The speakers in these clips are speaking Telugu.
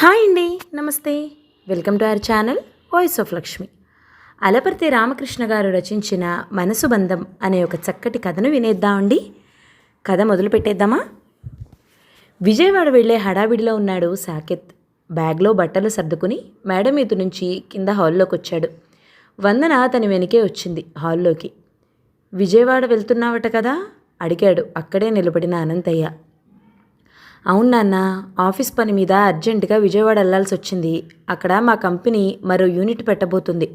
హాయ్ అండి నమస్తే. Welcome to our channel voice of Lakshmi. Alaparthi Ramakrishna garu రచించిన మనసు బంధం అనే ఒక చక్కటి కథను వినేద్దామండి కథ మొదలు పెట్టేద్దామా? విజయవాడ వెళ్ళే హడావిడిలో ఉన్నాడు సాకెత్. బ్యాగ్లో బట్టలు సర్దుకుని మేడ మీద నుంచి కింద హాల్లోకి వచ్చాడు. వందన తన వెనుకే వచ్చింది హాల్లోకి. విజయవాడ వెళ్తున్నావట కదా? అడిగాడు అక్కడే నిలబడిన అనంతయ్య. అవును నాన్న ఆఫీస్ పని మీద అర్జెంటుగా విజయవాడ వెళ్ళాల్సి వచ్చింది. అక్కడ మా కంపెనీ మరో యూనిట్ పెట్టబోతుంది.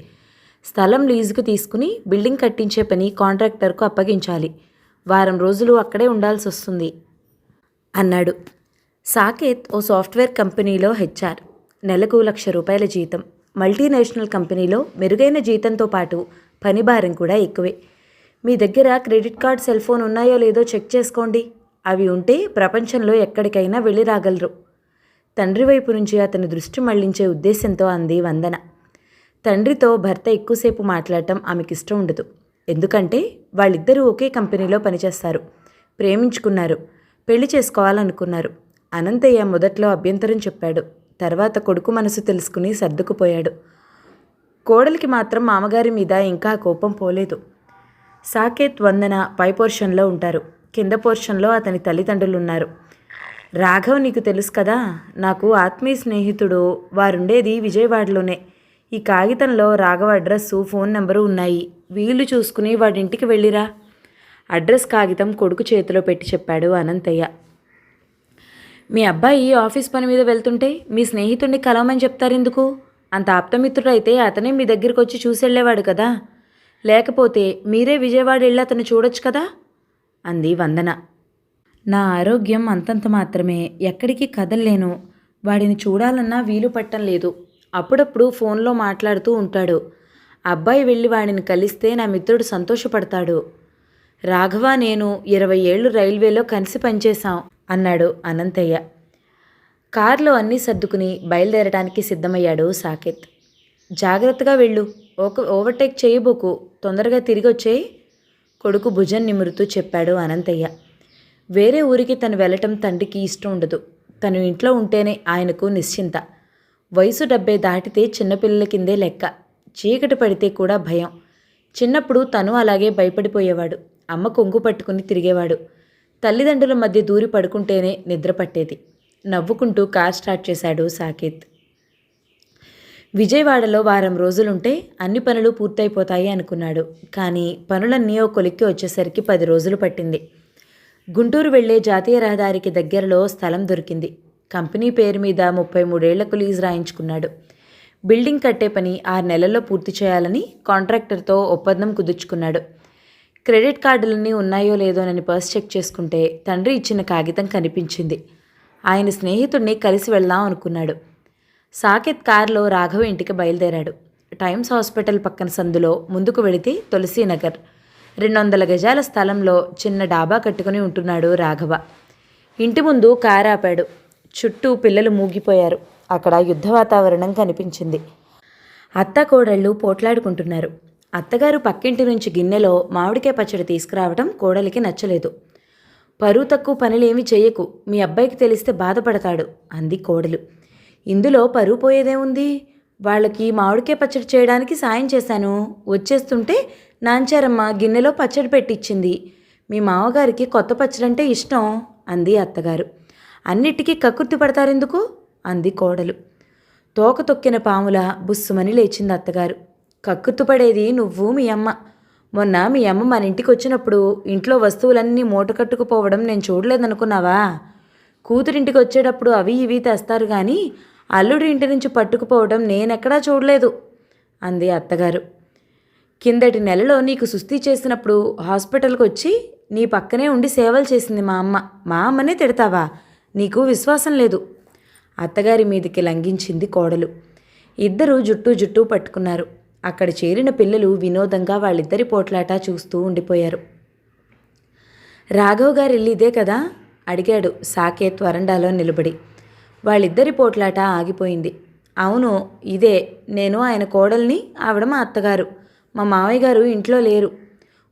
స్థలం లీజుకు తీసుకుని బిల్డింగ్ కట్టించే పని కాంట్రాక్టర్కు అప్పగించాలి. వారం రోజులు అక్కడే ఉండాల్సి వస్తుంది అన్నాడు. సాకేత్ ఓ సాఫ్ట్వేర్ కంపెనీలో హెచ్ఆర్. నెలకు లక్ష రూపాయల జీతం. మల్టీనేషనల్ కంపెనీలో మెరుగైన జీతంతో పాటు పని భారం కూడా ఎక్కువే. మీ దగ్గర క్రెడిట్ కార్డ్ సెల్ ఫోన్ ఉన్నాయో లేదో చెక్ చేసుకోండి. అవి ఉంటే ప్రపంచంలో ఎక్కడికైనా వెళ్ళి రాగలరు తండ్రి వైపు నుంచి అతని దృష్టి మళ్ళించే ఉద్దేశంతో అంది వందన. తండ్రితో భర్త ఎక్కువసేపు మాట్లాడటం ఆమెకి ఇష్టం ఉండదు. ఎందుకంటే వాళ్ళిద్దరూ ఒకే కంపెనీలో పనిచేస్తారు. ప్రేమించుకున్నారు. పెళ్ళి చేసుకోవాలనుకున్నారు. అనంతయ్య మొదట్లో అభ్యంతరం చెప్పాడు. తర్వాత కొడుకు మనసు తెలుసుకుని సర్దుకుపోయాడు. కోడలికి మాత్రం మామగారి మీద ఇంకా కోపం పోలేదు. సాకేత్ వందన పై పోర్షన్లో ఉంటారు. కింద పోర్షన్లో అతని తల్లిదండ్రులు ఉన్నారు రాఘవ్ నీకు తెలుసు కదా నాకు ఆత్మీయ స్నేహితుడు వారుండేది విజయవాడలోనే. ఈ కాగితంలో రాఘవ్ అడ్రస్సు ఫోన్ నెంబరు ఉన్నాయి. వీలు చూసుకుని వాడింటికి వెళ్ళిరా. అడ్రస్ కాగితం కొడుకు చేతిలో పెట్టి చెప్పాడు అనంతయ్య. మీ అబ్బాయి ఆఫీస్ పని మీద వెళ్తుంటే మీ స్నేహితుడిని కలవమని చెప్తారెందుకు? అంత ఆప్తమిత్రుడైతే అతనే మీ దగ్గరికి వచ్చి చూసెళ్ళేవాడు కదా. లేకపోతే మీరే విజయవాడ వెళ్ళి అతను చూడొచ్చు కదా? అంది వందన. నా ఆరోగ్యం అంతంత మాత్రమే. ఎక్కడికి కదల్లేను. వాడిని చూడాలన్నా వీలు పట్టం లేదు. అప్పుడప్పుడు ఫోన్లో మాట్లాడుతూ ఉంటాడు. అబ్బాయి వెళ్ళి వాడిని కలిస్తే నా మిత్రుడు సంతోషపడతాడు. రాఘవ నేను ఇరవై ఏళ్ళు రైల్వేలో కలిసి పనిచేశాం అన్నాడు అనంతయ్య. కారులో అన్నీ సర్దుకుని బయలుదేరడానికి సిద్ధమయ్యాడు సాకేత్. జాగ్రత్తగా వెళ్ళు. ఓక ఓవర్టేక్ చేయబోకు. తొందరగా తిరిగి వచ్చేయి కొడుకు భుజం నిమురుతూ చెప్పాడు అనంతయ్య. వేరే ఊరికి తను వెళ్ళటం తండ్రికి ఇష్టం ఉండదు. తను ఇంట్లో ఉంటేనే ఆయనకు నిశ్చింత. వయసు డెబ్బై దాటితే చిన్నపిల్లల కిందే లెక్క. చీకటి పడితే కూడా భయం. చిన్నప్పుడు తను అలాగే భయపడిపోయేవాడు. అమ్మ కొంగు పట్టుకుని తిరిగేవాడు. తల్లిదండ్రుల మధ్య దూరి పడుకుంటేనే నిద్ర పట్టేది. నవ్వుకుంటూ కార్ స్టార్ట్ చేశాడు సాకేత్. విజయవాడలో వారం రోజులుంటే అన్ని పనులు పూర్తయిపోతాయి అనుకున్నాడు. కానీ పనులన్నీ ఓ కొలిక్కి వచ్చేసరికి పది రోజులు పట్టింది. గుంటూరు వెళ్ళే జాతీయ రహదారికి దగ్గరలో స్థలం దొరికింది. కంపెనీ పేరు మీద ముప్పై మూడేళ్ళకు లీజ్ రాయించుకున్నాడు. బిల్డింగ్ కట్టే పని ఆరు నెలల్లో పూర్తి చేయాలని కాంట్రాక్టర్తో ఒప్పందం కుదుర్చుకున్నాడు. క్రెడిట్ కార్డులన్నీ ఉన్నాయో లేదోనని పర్స్ చెక్ చేసుకుంటే తండ్రి ఇచ్చిన కాగితం కనిపించింది. ఆయన స్నేహితుడిని కలిసి వెళ్దాం అనుకున్నాడు. సాకేత్ కారులో రాఘవ ఇంటికి బయలుదేరాడు. టైమ్స్ హాస్పిటల్ పక్కన సందులో ముందుకు వెళితే తులసీనగర్. రెండు వందల గజాల స్థలంలో చిన్న డాబా కట్టుకుని ఉంటున్నాడు రాఘవ. ఇంటి ముందు కారు ఆపాడు. చుట్టూ పిల్లలు మూగిపోయారు. అక్కడ యుద్ధ వాతావరణం కనిపించింది. అత్త కోడళ్ళు పోట్లాడుకుంటున్నారు. అత్తగారు పక్కింటి నుంచి గిన్నెలో మామిడికాయ పచ్చడి తీసుకురావడం కోడలికి నచ్చలేదు. పరువు తక్కువ పనులేమి చేయకు. మీ అబ్బాయికి తెలిస్తే బాధపడతాడు అంది కోడలు. ఇందులో పరువు పోయేదేముంది వాళ్ళకి మామిడికాయ పచ్చడి చేయడానికి సాయం చేశాను. వచ్చేస్తుంటే నాంచారమ్మ గిన్నెలో పచ్చడి పెట్టించింది మీ మామగారికి కొత్త పచ్చడి అంటే ఇష్టం అంది అత్తగారు. అన్నిటికీ కక్కుర్తి పడతారెందుకు? అంది కోడలు. తోక తొక్కిన పాముల బుస్సుమని లేచింది అత్తగారు. కక్కుర్తుపడేది నువ్వు మీ అమ్మ. మొన్న మీ అమ్మ మన ఇంటికి వచ్చినప్పుడు ఇంట్లో వస్తువులన్నీ మూట కట్టుకుపోవడం నేను చూడలేదనుకున్నావా? కూతురింటికి వచ్చేటప్పుడు అవి ఇవి తెస్తారు కానీ అల్లుడి ఇంటి నుంచి పట్టుకుపోవడం నేనెక్కడా చూడలేదు అంది అత్తగారు. కిందటి నెలలో నీకు సుస్థి చేసినప్పుడు హాస్పిటల్కి వచ్చి నీ పక్కనే ఉండి సేవలు చేసింది మా అమ్మ. మా అమ్మనే తిడతావా? నీకు విశ్వాసం లేదు అత్తగారి మీదకి లంఘించింది కోడలు. ఇద్దరు జుట్టు జుట్టు పట్టుకున్నారు. అక్కడ చేరిన పిల్లలు వినోదంగా వాళ్ళిద్దరి పోట్లాట చూస్తూ ఉండిపోయారు. రాఘవ్ గారి ఇల్లు ఇదే కదా? అడిగాడు సాకేత్ వరండాలో నిలబడి. వాళ్ళిద్దరి పోట్లాట ఆగిపోయింది. అవును ఇదే నేను ఆయన కోడల్ని ఆవిడ మా అత్తగారు. మా మావయ్య గారు ఇంట్లో లేరు.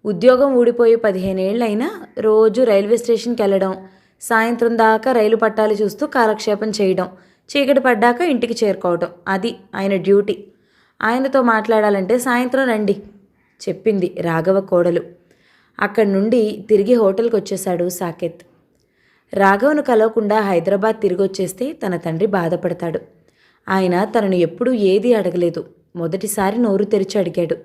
ఉద్యోగం ఊడిపోయి పదిహేనేళ్ళైనా రోజు రైల్వే స్టేషన్కి వెళ్ళడం సాయంత్రం దాకా రైలు పట్టాలు చూస్తూ కాలక్షేపం చేయడం చీకటి పడ్డాక ఇంటికి చేరుకోవటం అది ఆయన డ్యూటీ. ఆయనతో మాట్లాడాలంటే సాయంత్రం రండి చెప్పింది రాఘవ కోడలు. అక్కడి నుండి తిరిగి హోటల్కి వచ్చేశాడు సాకేత్. రాఘవను కలవకుండా హైదరాబాద్ తిరిగొచ్చేస్తే తన తండ్రి బాధపడతాడు. ఆయన తనను ఎప్పుడూ ఏదీ అడగలేదు. మొదటిసారి నోరు తెరిచి అడిగాడు.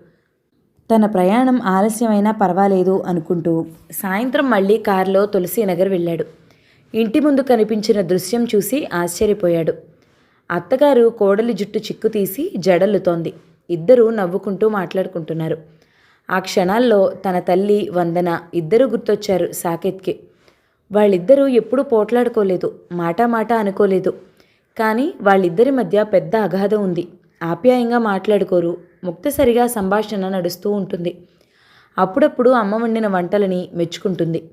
తన ప్రయాణం ఆలస్యమైనా పర్వాలేదు అనుకుంటూ సాయంత్రం మళ్ళీ కారులో తులసి నగర్ వెళ్ళాడు. ఇంటి ముందు కనిపించిన దృశ్యం చూసి ఆశ్చర్యపోయాడు. అత్తగారు కోడలి జుట్టు చిక్కు తీసి జడల్లుతోంది. ఇద్దరూ నవ్వుకుంటూ మాట్లాడుకుంటున్నారు. ఆ క్షణాల్లో తన తల్లి వందన ఇద్దరూ గుర్తొచ్చారు సాకేత్కి. వాళ్ళిద్దరూ ఎప్పుడూ పోట్లాడుకోలేదు మాట మాట అనుకోలేదు. కానీ వాళ్ళిద్దరి మధ్య పెద్ద అగాధం ఉంది. ఆప్యాయంగా మాట్లాడుకోరు ముక్తసరిగా సంభాషణ నడుస్తూ ఉంటుంది. అప్పుడప్పుడు అమ్మ వండిన వంటలని మెచ్చుకుంటుంది.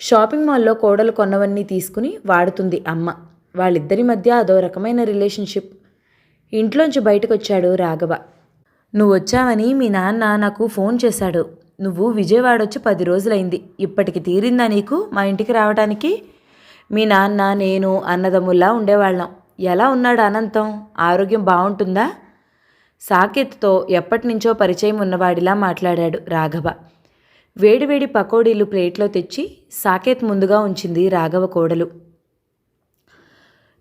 షాపింగ్ మాల్లో కోడలు కొన్నవన్నీ తీసుకుని వాడుతుంది అమ్మ. వాళ్ళిద్దరి మధ్య అదో రకమైన రిలేషన్షిప్. ఇంట్లోంచి బయటకు వచ్చాడు రాఘవ. నువ్వు వచ్చావని మీ నాన్న నాకు ఫోన్ చేశాడు. నువ్వు విజయవాడ వచ్చి పది రోజులైంది. ఇప్పటికి తీరిందా నీకు మా ఇంటికి రావడానికి మీ నాన్న నేను అన్నదమ్ముల్లా ఉండేవాళ్ళం. ఎలా ఉన్నాడు అనంతం? ఆరోగ్యం బాగుంటుందా? సాకేత్తో ఎప్పటినుంచో పరిచయం ఉన్నవాడిలా మాట్లాడాడు రాఘవ. వేడివేడి పకోడీలు ప్లేట్లో తెచ్చి సాకేత్ ముందుగా ఉంచింది రాఘవ కోడలు.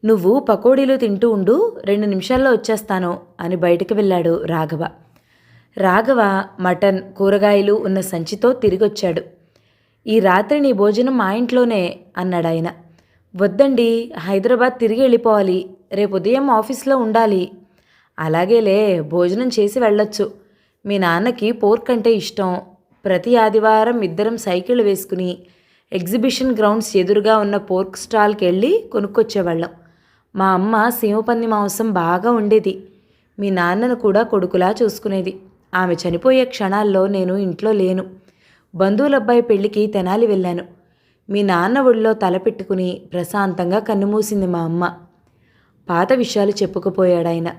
నువ్వు పకోడీలు తింటూ ఉండు రెండు నిమిషాల్లో వచ్చేస్తాను అని బయటికి వెళ్ళాడు రాఘవ. రాఘవ మటన్ కూరగాయలు ఉన్న సంచితో తిరిగొచ్చాడు. ఈ రాత్రి నీ భోజనం మా ఇంట్లోనే అన్నాడు ఆయన వద్దండి హైదరాబాద్ తిరిగి వెళ్ళిపోవాలి. రేపు ఉదయం ఆఫీస్లో ఉండాలి. అలాగేలే భోజనం చేసి వెళ్ళొచ్చు. మీ నాన్నకి పోర్క్ అంటే ఇష్టం. ప్రతి ఆదివారం ఇద్దరం సైకిల్ వేసుకుని ఎగ్జిబిషన్ గ్రౌండ్స్ ఎదురుగా ఉన్న పోర్క్ స్టాల్కి వెళ్ళి కొనుక్కొచ్చేవాళ్ళం. మా అమ్మ సీమపంది మాంసం బాగా ఉండేది మీ నాన్నను కూడా కొడుకులా చూసుకునేది. ఆమె చనిపోయే క్షణాల్లో నేను ఇంట్లో లేను. బంధువులబ్బాయి పెళ్ళికి తెనాలి వెళ్ళాను. మీ నాన్న ఒడిలో తలపెట్టుకుని ప్రశాంతంగా కన్నుమూసింది మా అమ్మ. పాత విషయాలు చెప్పుకుపోయాడాయన.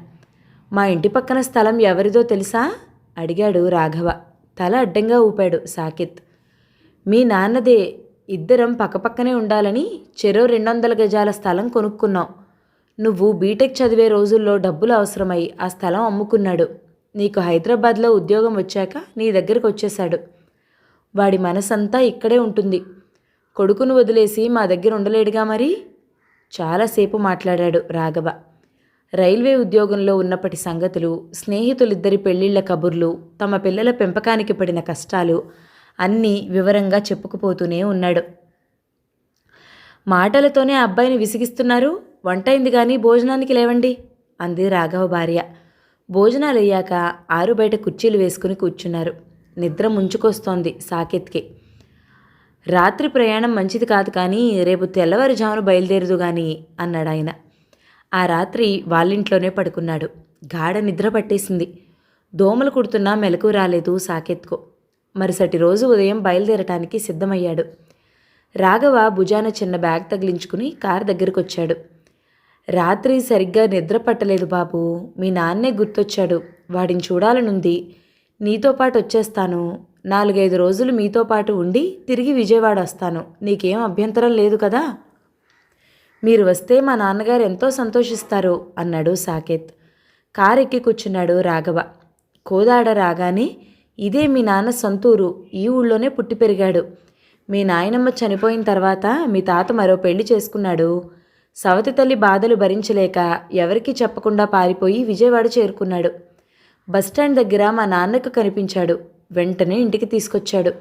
మా ఇంటి పక్కన స్థలం ఎవరిదో తెలుసా? అడిగాడు రాఘవ. తల అడ్డంగా ఊపాడు సాకిత్. మీ నాన్నదే. ఇద్దరం పక్కపక్కనే ఉండాలని చెరో రెండు వందల గజాల స్థలం కొనుక్కున్నాం. నువ్వు బీటెక్ చదివే రోజుల్లో డబ్బులు అవసరమై ఆ స్థలం అమ్ముకున్నాడు. నీకు హైదరాబాద్లో ఉద్యోగం వచ్చాక నీ దగ్గరకు వచ్చేశాడు. వాడి మనసంతా ఇక్కడే ఉంటుంది. కొడుకును వదిలేసి మా దగ్గర ఉండలేడుగా మరి? చాలాసేపు మాట్లాడాడు రాఘవ. రైల్వే ఉద్యోగంలో ఉన్నప్పటి సంగతులు స్నేహితులిద్దరి పెళ్ళిళ్ళ కబుర్లు తమ పిల్లల పెంపకానికి పడిన కష్టాలు అన్నీ వివరంగా చెప్పుకుపోతూనే ఉన్నాడు. మాటలతోనే ఆ అబ్బాయిని విసిగిస్తున్నారు? వంటైంది కానీ భోజనానికి లేవండి? అంది రాఘవ భార్య. భోజనాలు అయ్యాక ఆరు బయట కుర్చీలు వేసుకుని కూర్చున్నారు. నిద్ర ముంచుకొస్తోంది సాకేత్కి. రాత్రి ప్రయాణం మంచిది కాదు కానీ రేపు తెల్లవారుజామున బయలుదేరదు కానీ అన్నాడు ఆయన ఆ రాత్రి వాళ్ళింట్లోనే పడుకున్నాడు. గాఢ నిద్ర పట్టేసింది. దోమలు కుడుతున్నా మెలకు రాలేదు సాకెత్కు. మరుసటి రోజు ఉదయం బయలుదేరటానికి సిద్ధమయ్యాడు. రాఘవ భుజాన చిన్న బ్యాగ్ తగిలించుకుని కారు దగ్గరకు వచ్చాడు రాత్రి సరిగ్గా నిద్ర పట్టలేదు బాబు. మీ నాన్నే గుర్తొచ్చాడు. వాడిని చూడాలనుంది. నీతో పాటు వచ్చేస్తాను. నాలుగైదు రోజులు మీతో పాటు ఉండి తిరిగి విజయవాడ వస్తాను. నీకేం అభ్యంతరం లేదు కదా? మీరు వస్తే మా నాన్నగారు ఎంతో సంతోషిస్తారు అన్నాడు సాకేత్. కారు ఎక్కి కూర్చున్నాడు రాఘవ. కోదాడ రాగానే ఇదే మీ నాన్న సొంతూరు. ఈ ఊళ్ళోనే పుట్టి పెరిగాడు. మీ నాయనమ్మ చనిపోయిన తర్వాత మీ తాత మరో పెళ్ళి చేసుకున్నాడు. సవతి తల్లి బాధలు భరించలేక ఎవరికీ చెప్పకుండా పారిపోయి విజయవాడ చేరుకున్నాడు. బస్టాండ్ దగ్గర మా నాన్నకు కనిపించాడు. వెంటనే ఇంటికి తీసుకొచ్చాడు.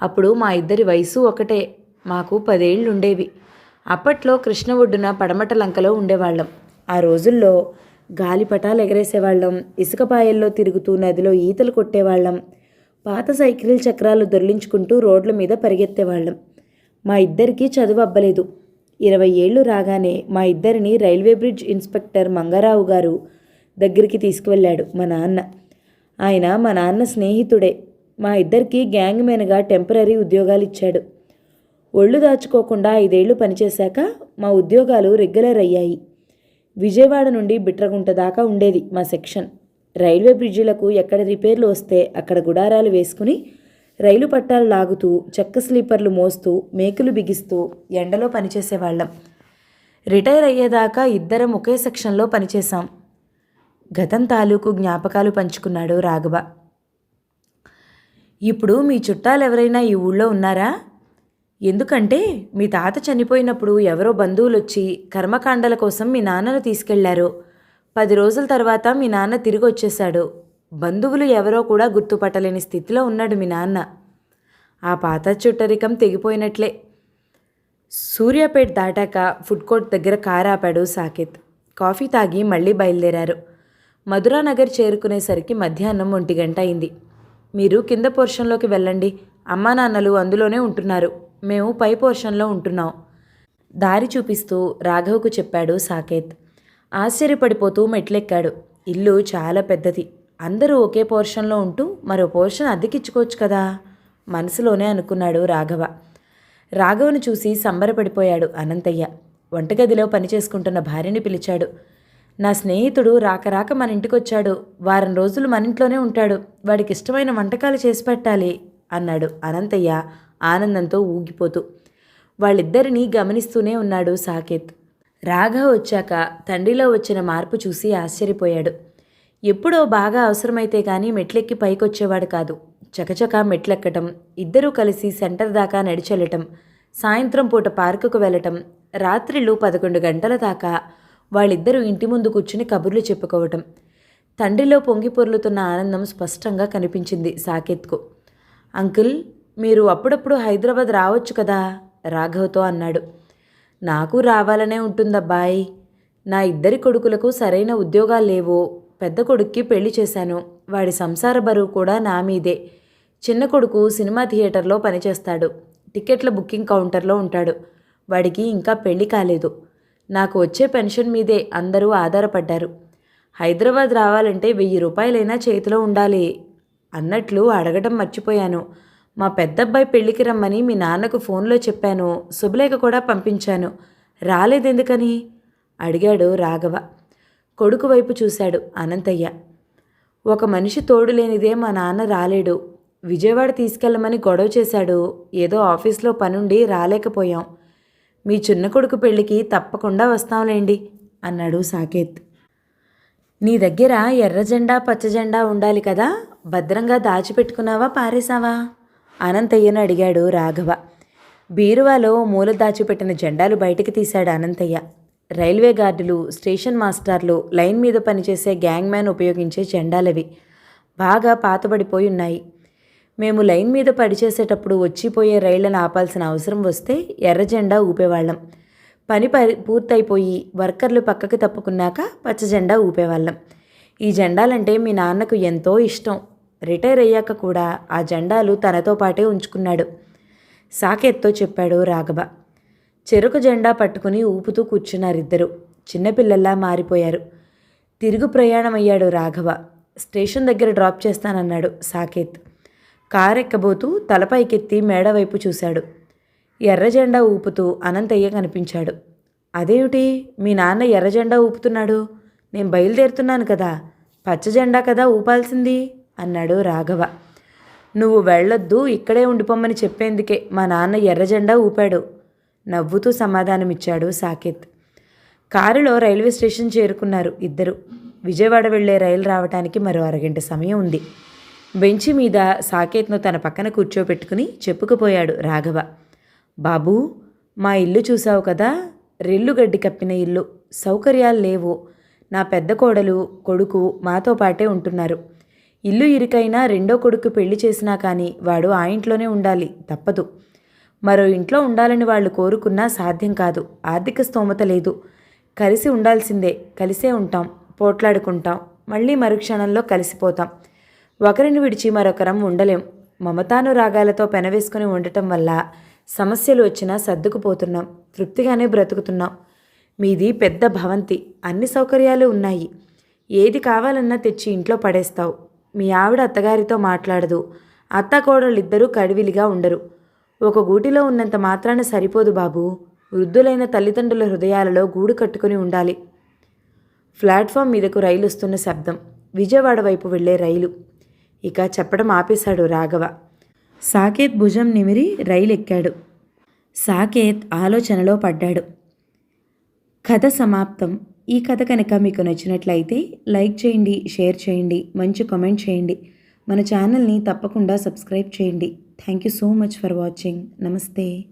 అప్పుడు మా ఇద్దరి వయసు ఒకటే. మాకు పదేళ్ళు ఉండేవి అప్పట్లో కృష్ణ ఒడ్డున పడమట లంకలో ఉండేవాళ్ళం. ఆ రోజుల్లో గాలిపటాలు ఎగరేసేవాళ్ళం. ఇసుకపాయల్లో తిరుగుతూ నదిలో ఈతలు కొట్టేవాళ్ళం. పాత సైకిల్ చక్రాలు దొర్లించుకుంటూ రోడ్ల మీద పరిగెత్తేవాళ్ళం. మా ఇద్దరికీ చదువు అబ్బలేదు. ఇరవై ఏళ్ళు రాగానే మా ఇద్దరిని రైల్వే బ్రిడ్జ్ ఇన్స్పెక్టర్ మంగారావు గారు దగ్గరికి తీసుకువెళ్ళాడు మా నాన్న. ఆయన మా నాన్న స్నేహితుడే. మా ఇద్దరికి గ్యాంగ్ మెన్గా టెంపరీ ఉద్యోగాలు ఇచ్చాడు ఒళ్ళు దాచుకోకుండా ఐదేళ్ళు పనిచేశాక మా ఉద్యోగాలు రెగ్యులర్ అయ్యాయి. విజయవాడ నుండి బిట్రగుంట దాకా ఉండేది మా సెక్షన్. రైల్వే బ్రిడ్జిలకు ఎక్కడ రిపేర్లు వస్తే అక్కడ గుడారాలు వేసుకుని రైలు పట్టాలు లాగుతూ చెక్క స్లీపర్లు మోస్తూ మేకులు బిగిస్తూ ఎండలో పనిచేసేవాళ్ళం. రిటైర్ అయ్యేదాకా ఇద్దరం ఒకే సెక్షన్లో పనిచేశాం. గతం తాలూకు జ్ఞాపకాలు పంచుకున్నాడు రాఘవ. ఇప్పుడు మీ చుట్టాలు ఎవరైనా ఈ ఊళ్ళో ఉన్నారా? ఎందుకంటే మీ తాత చనిపోయినప్పుడు ఎవరో బంధువులు వచ్చి కర్మకాండల కోసం మీ నాన్నను తీసుకెళ్ళారు. పది రోజుల తర్వాత మీ నాన్న తిరిగి వచ్చేశాడు బంధువులు ఎవరో కూడా గుర్తుపట్టలేని స్థితిలో ఉన్నాడు మీ నాన్న. ఆ పాత చుట్టరికం తెగిపోయినట్లే. సూర్యాపేట దాటాక ఫుడ్ కోర్ట్ దగ్గర కారు ఆపాడు సాకేత్. కాఫీ తాగి మళ్ళీ బయలుదేరారు. మధురానగర్ చేరుకునేసరికి మధ్యాహ్నం ఒంటి గంట అయింది. మీరు కింద పోర్షన్లోకి వెళ్ళండి. అమ్మా నాన్నలు అందులోనే ఉంటున్నారు. మేము పై పోర్షన్లో ఉంటున్నాం. దారి చూపిస్తూ రాఘవ్కు చెప్పాడు సాకేత్. ఆశ్చర్యపడిపోతూ మెట్లెక్కాడు. ఇల్లు చాలా పెద్దది. అందరూ ఒకే పోర్షన్లో ఉంటూ మరో పోర్షన్ అద్దెకిచ్చుకోవచ్చు కదా? మనసులోనే అనుకున్నాడు రాఘవ. రాఘవను చూసి సంబరపడిపోయాడు అనంతయ్య. వంటగదిలో పనిచేసుకుంటున్న భార్యని పిలిచాడు. నా స్నేహితుడు రాక రాక మన ఇంటికొచ్చాడు. వారం రోజులు మన ఇంట్లోనే ఉంటాడు. వాడికి ఇష్టమైన వంటకాలు చేసి పెట్టాలి అన్నాడు అనంతయ్య ఆనందంతో ఊగిపోతూ. వాళ్ళిద్దరినీ గమనిస్తూనే ఉన్నాడు సాకేత్. రాఘవ వచ్చాక తండ్రిలో వచ్చిన మార్పు చూసి ఆశ్చర్యపోయాడు. ఎప్పుడో బాగా అవసరమైతే కానీ మెట్లెక్కి పైకొచ్చేవాడు కాదు. చకచకా మెట్లెక్కటం ఇద్దరూ కలిసి సెంటర్ దాకా నడిచెళ్ళటం సాయంత్రం పూట పార్కుకు వెళ్ళటం రాత్రిళ్ళు పదకొండు గంటల దాకా వాళ్ళిద్దరూ ఇంటి ముందు కూర్చుని కబుర్లు చెప్పుకోవటం. తండ్రిలో పొంగి పొర్లుతున్న ఆనందం స్పష్టంగా కనిపించింది సాకేత్కు. అంకుల్ మీరు అప్పుడప్పుడు హైదరాబాద్ రావచ్చు కదా? రాఘవ్తో అన్నాడు. నాకు రావాలనే ఉంటుందబ్బాయ్. నా ఇద్దరి కొడుకులకు సరైన ఉద్యోగాలు లేవో. పెద్ద కొడుక్కి పెళ్ళి చేశాను. వాడి సంసార బరువు కూడా నా మీదే. చిన్న కొడుకు సినిమా థియేటర్లో పనిచేస్తాడు. టికెట్ల బుకింగ్ కౌంటర్లో ఉంటాడు. వాడికి ఇంకా పెళ్ళి కాలేదు. నాకు వచ్చే పెన్షన్ మీదే అందరూ ఆధారపడ్డారు. హైదరాబాద్ రావాలంటే వెయ్యి రూపాయలైనా చేతిలో ఉండాలి అన్నట్లు అడగటం మర్చిపోయాను. మా పెద్దబ్బాయి పెళ్ళికి రమ్మని మీ నాన్నకు ఫోన్లో చెప్పాను. శుభలేఖ కూడా పంపించాను. రాలేదెందుకని? అడిగాడు రాఘవ. కొడుకు వైపు చూశాడు అనంతయ్య. ఒక మనిషి తోడు లేనిదే మా నాన్న రాలేడు. విజయవాడ తీసుకెళ్ళమని గొడవ చేశాడు. ఏదో ఆఫీస్లో పనుండి రాలేకపోయాం. మీ చిన్న కొడుకు పెళ్ళికి తప్పకుండా వస్తాంలేండి అన్నాడు సాకేత్. నీ దగ్గర ఎర్ర జెండా పచ్చ జెండా ఉండాలి కదా భద్రంగా దాచిపెట్టుకున్నావా పారేశావా? అనంతయ్యను అడిగాడు రాఘవ. బీరువాలో మూల దాచిపెట్టిన జెండాలు బయటికి తీశాడు అనంతయ్య. రైల్వే గార్డులు స్టేషన్ మాస్టర్లు లైన్ మీద పనిచేసే గ్యాంగ్ మ్యాన్ ఉపయోగించే జెండాలవి. బాగా పాతబడిపోయి ఉన్నాయి. మేము లైన్ మీద పడిచేసేటప్పుడు వచ్చిపోయే రైళ్ళను ఆపాల్సిన అవసరం వస్తే ఎర్ర జెండా ఊపేవాళ్ళం. పని పరి పూర్తయిపోయి వర్కర్లు పక్కకు తప్పుకున్నాక పచ్చ జెండా ఊపేవాళ్ళం. ఈ జెండాలంటే మీ నాన్నకు ఎంతో ఇష్టం. రిటైర్ అయ్యాక కూడా ఆ జెండాలు తనతో పాటే ఉంచుకున్నాడు. సాకెత్తో చెప్పాడు రాఘవ. చెరుకు జెండా పట్టుకుని ఊపుతూ కూర్చున్నారిద్దరు. చిన్నపిల్లల్లా మారిపోయారు. తిరుగు ప్రయాణం అయ్యాడు రాఘవ. స్టేషన్ దగ్గర డ్రాప్ చేస్తానన్నాడు సాకేత్. కారెక్కబోతూ తలపైకెత్తి మేడవైపు చూశాడు. ఎర్ర జెండా ఊపుతూ అనంతయ్య కనిపించాడు. అదేమిటి? మీ నాన్న ఎర్ర జెండా ఊపుతున్నాడు? నేను బయలుదేరుతున్నాను కదా. పచ్చ జెండా కదా ఊపాల్సింది? అన్నాడు రాఘవ. నువ్వు వెళ్ళొద్దు ఇక్కడే ఉండిపోమ్మని చెప్పేందుకే మా నాన్న ఎర్ర జెండా ఊపాడు. నవ్వుతూ సమాధానమిచ్చాడు సాకేత్. కారులో రైల్వే స్టేషన్ చేరుకున్నారు ఇద్దరు. విజయవాడ వెళ్ళే రైలు రావటానికి మరో అరగంట సమయం ఉంది. బెంచి మీద సాకేత్ను తన పక్కన కూర్చోపెట్టుకుని చెప్పుకుపోయాడు రాఘవ. బాబూ మా ఇల్లు చూసావు కదా? రెల్లు గడ్డి కప్పిన ఇల్లు. సౌకర్యాలు లేవు. నా పెద్ద కోడలు కొడుకు మాతో పాటే ఉంటున్నారు. ఇల్లు ఇరుకైనా రెండో కొడుకు పెళ్ళి చేసినా కానీ వాడు ఆ ఇంట్లోనే ఉండాలి. తప్పదు. మరో ఇంట్లో ఉండాలని వాళ్ళు కోరుకున్నా సాధ్యం కాదు. ఆర్థిక స్తోమత లేదు. కలిసి ఉండాల్సిందే. కలిసే ఉంటాం. పోట్లాడుకుంటాం. మళ్ళీ మరుక్షణంలో కలిసిపోతాం. ఒకరిని విడిచి మరొకరం ఉండలేం. మమతానురాగాలతో పెనవేసుకుని ఉండటం వల్ల సమస్యలు వచ్చినా సర్దుకుపోతున్నాం. తృప్తిగానే బ్రతుకుతున్నాం. మీది పెద్ద భవంతి. అన్ని సౌకర్యాలు ఉన్నాయి. ఏది కావాలన్నా తెచ్చి ఇంట్లో పడేస్తావు. మీ ఆవిడ అత్తగారితో మాట్లాడదు. అత్త కోడళ్ళిద్దరూ కడివిలిగా ఉండరు. ఒక గూటిలో ఉన్నంత మాత్రాన సరిపోదు బాబు. వృద్ధులైన తల్లిదండ్రుల హృదయాలలో గూడు కట్టుకుని ఉండాలి. ప్లాట్ఫామ్ మీదకు రైలు వస్తున్న శబ్దం. విజయవాడ వైపు వెళ్ళే రైలు. ఇక చెప్పడం ఆపేశాడు రాఘవ. సాకేత్ భుజం నిమిరి రైలు ఎక్కాడు సాకేత్ ఆలోచనలో పడ్డాడు. కథ సమాప్తం. ఈ కథ కనుక మీకు నచ్చినట్లయితే లైక్ చేయండి షేర్ చేయండి మంచి కామెంట్ చేయండి. మన ఛానల్ని తప్పకుండా సబ్స్క్రైబ్ చేయండి. Thank you so much for watching. Namaste.